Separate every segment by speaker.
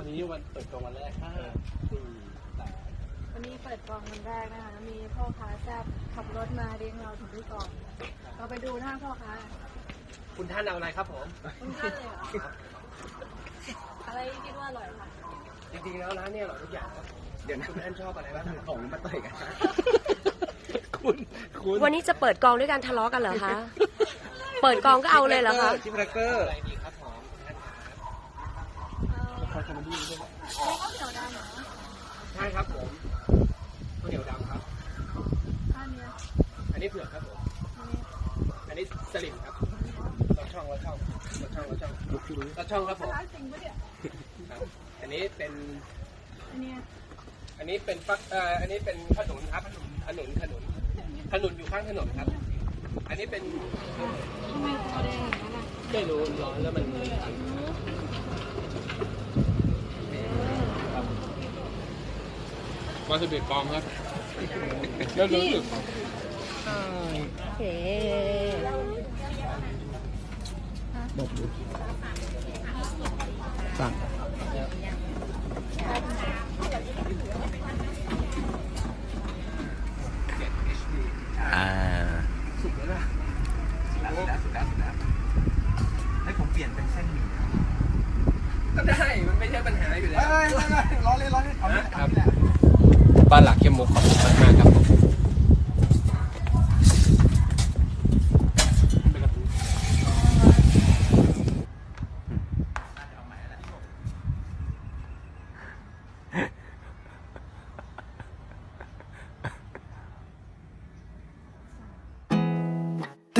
Speaker 1: วันเปิดตัววันแรกห้าสี่สาม
Speaker 2: วันนี้เปิดกองวันแรกนะคะ มีพ่อค้าแซ่บขับรถมาเลี้ยงเราถึงที่กอง เราไปดูหน้าพ่อค้า
Speaker 1: คุณท่านเอาอะไรครับผม
Speaker 2: คุณท่านเลยเหรออะไรคิดว่าอร่อยคะ
Speaker 1: จริงๆแล้วร้านเนี่ยอร่อยทุกอย่างครับ เดี๋ยวนะคุณท่านชอบอะไรบ้างของมาต่อยกันคุณคุณ
Speaker 3: วันนี้จะเปิดกองด้วยการทะเลาะกันเหรอคะ เปิดกองก็เอาเลยเหรอคะ
Speaker 1: ชิปแรกเกอร์อะไรดีครับผมท่านครับ
Speaker 2: เอา
Speaker 1: คอคอมเมดี้ด้วย
Speaker 2: ข้าวเหนียวดำเหรอ
Speaker 1: ใช่ครับผมข้าวเหนียวดำครับ
Speaker 2: ข้าวเนี้ย
Speaker 1: อันนี้เผือกครับผม
Speaker 2: อันนี้
Speaker 1: อันนี้สลิมครับรสช่องรสช่องรสช่องรสช่องรสช่องครับผม
Speaker 2: ร้านจริงปะเนี่ย
Speaker 1: ครับอันนี้เป็น
Speaker 2: อันเนี้ย
Speaker 1: อันนี้เป็นฟักเอ่ออันนี้เป็นขนุนครับขนุนขนุนขนุนอยู่ข้างถนนครับ อันนี้เป็น
Speaker 2: ทำไมตัวแดงอย่างนั้นอะ
Speaker 1: ไม่รู้ร้อนแล้วมัน วาซาบิปลอมครับแล้วรู้สึก
Speaker 3: โอเค
Speaker 1: สั่ง
Speaker 4: อ่า
Speaker 1: สุกแล้วนะ
Speaker 4: แล้วแล้วแล้วแล้วให้ผมเปลี่ยนเป็นเส้นหมี่
Speaker 1: ก็ได้มันไม่ใช่ปัญหาอยู่แล้ว
Speaker 4: เอ้ยไม่ไม่ล้อเล่นล้อเล่นเอาเนี่ย
Speaker 1: ครับ
Speaker 4: เอาเนี่ย
Speaker 1: บ้านหลักเข้มมุกขอบคุณมากมากครับผม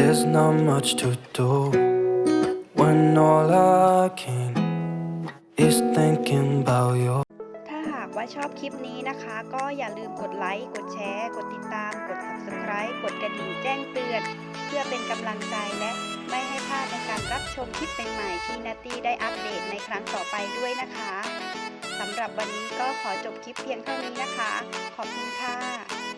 Speaker 5: There's not much to do when all I can is thinking about you.
Speaker 6: ถ้าหากว่าชอบคลิปนี้นะคะ ก็อย่าลืมกดไลค์ กดแชร์ กดติดตาม กด subscribe กดกระดิ่งแจ้งเตือน เพื่อเป็นกำลังใจและไม่ให้พลาดในการรับชมคลิปใหม่ๆที่นัตตี้ได้อัปเดตในครั้งต่อไปด้วยนะคะสำหรับวันนี้ก็ขอจบคลิปเพียงเท่านี้นะคะ ขอบคุณค่ะ